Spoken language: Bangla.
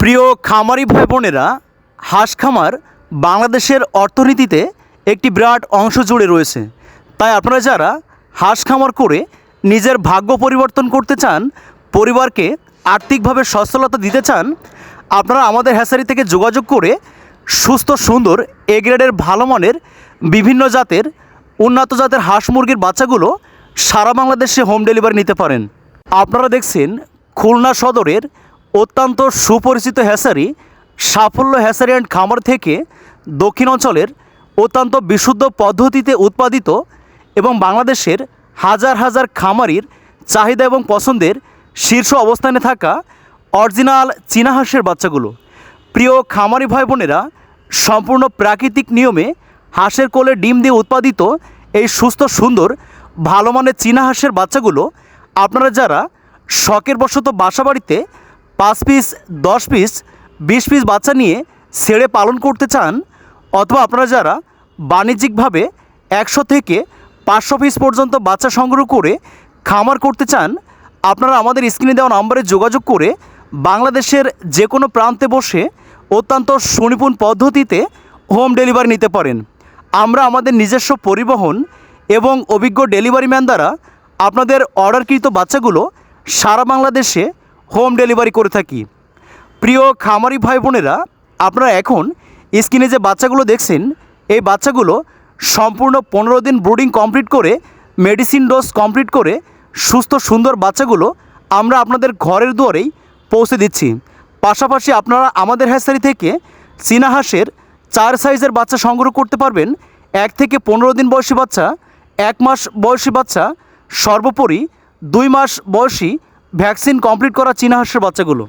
প্রিয় খামারি ভাই বোনেরা, হাঁস খামার বাংলাদেশের অর্থনীতিতে একটি বিরাট অংশ জুড়ে রয়েছে। তাই আপনারা যারা হাঁস খামার করে নিজের ভাগ্য পরিবর্তন করতে চান, পরিবারকে আর্থিকভাবে সচ্ছলতা দিতে চান, আপনারা আমাদের হ্যাসারি থেকে যোগাযোগ করে সুস্থ, সুন্দর, এ গ্রেডের ভালো মানের বিভিন্ন জাতের, উন্নত জাতের হাঁস মুরগির বাচ্চাগুলো সারা বাংলাদেশে হোম ডেলিভারি নিতে পারেন। আপনারা দেখছেন খুলনা সদরের অত্যন্ত সুপরিচিত হ্যাসারি, সাফল্য হ্যাসারি অ্যান্ড খামার থেকে দক্ষিণ অঞ্চলের অত্যন্ত বিশুদ্ধ পদ্ধতিতে উৎপাদিত এবং বাংলাদেশের হাজার হাজার খামারির চাহিদা এবং পছন্দের শীর্ষ অবস্থানে থাকা অরিজিনাল চীনা হাঁসের বাচ্চাগুলো। প্রিয় খামারি ভাই বোনেরা, সম্পূর্ণ প্রাকৃতিক নিয়মে হাঁসের কোলে ডিম দিয়ে উৎপাদিত এই সুস্থ, সুন্দর, ভালো মানের চীনা হাঁসের বাচ্চাগুলো আপনারা যারা শখের বশত বাসা বাড়িতে পাঁচ পিস, দশ পিস, বিশ পিস বাচ্চা নিয়ে ছেড়ে পালন করতে চান অথবা আপনারা যারা বাণিজ্যিকভাবে একশো থেকে পাঁচশো পিস পর্যন্ত বাচ্চা সংগ্রহ করে খামার করতে চান, আপনারা আমাদের স্ক্রিনে দেওয়া নম্বরে যোগাযোগ করে বাংলাদেশের যে কোনো প্রান্তে বসে অত্যন্ত সুনিপুণ পদ্ধতিতে হোম ডেলিভারি নিতে পারেন। আমরা আমাদের নিজস্ব পরিবহন এবং অভিজ্ঞ ডেলিভারি ম্যান দ্বারা আপনাদের অর্ডারকৃত বাচ্চাগুলো সারা বাংলাদেশে হোম ডেলিভারি করে থাকি। প্রিয় খামারি ভাই বোনেরা, আপনারা এখন স্ক্রিনে যে বাচ্চাগুলো দেখছেন, এই বাচ্চাগুলো সম্পূর্ণ পনেরো দিন ব্রুডিং কমপ্লিট করে, মেডিসিন ডোজ কমপ্লিট করে, সুস্থ সুন্দর বাচ্চাগুলো আমরা আপনাদের ঘরের দুয়ারেই পৌঁছে দিচ্ছি। পাশাপাশি আপনারা আমাদের হ্যাসারি থেকে চীনা হাঁসের চার সাইজের বাচ্চা সংগ্রহ করতে পারবেন। এক থেকে পনেরো দিন বয়সী বাচ্চা, এক মাস বয়সী বাচ্চা, সর্বোপরি দুই মাস বয়সী ভ্যাকসিন কমপ্লিট করা চীনা হাঁসের বাচ্চাগুলো।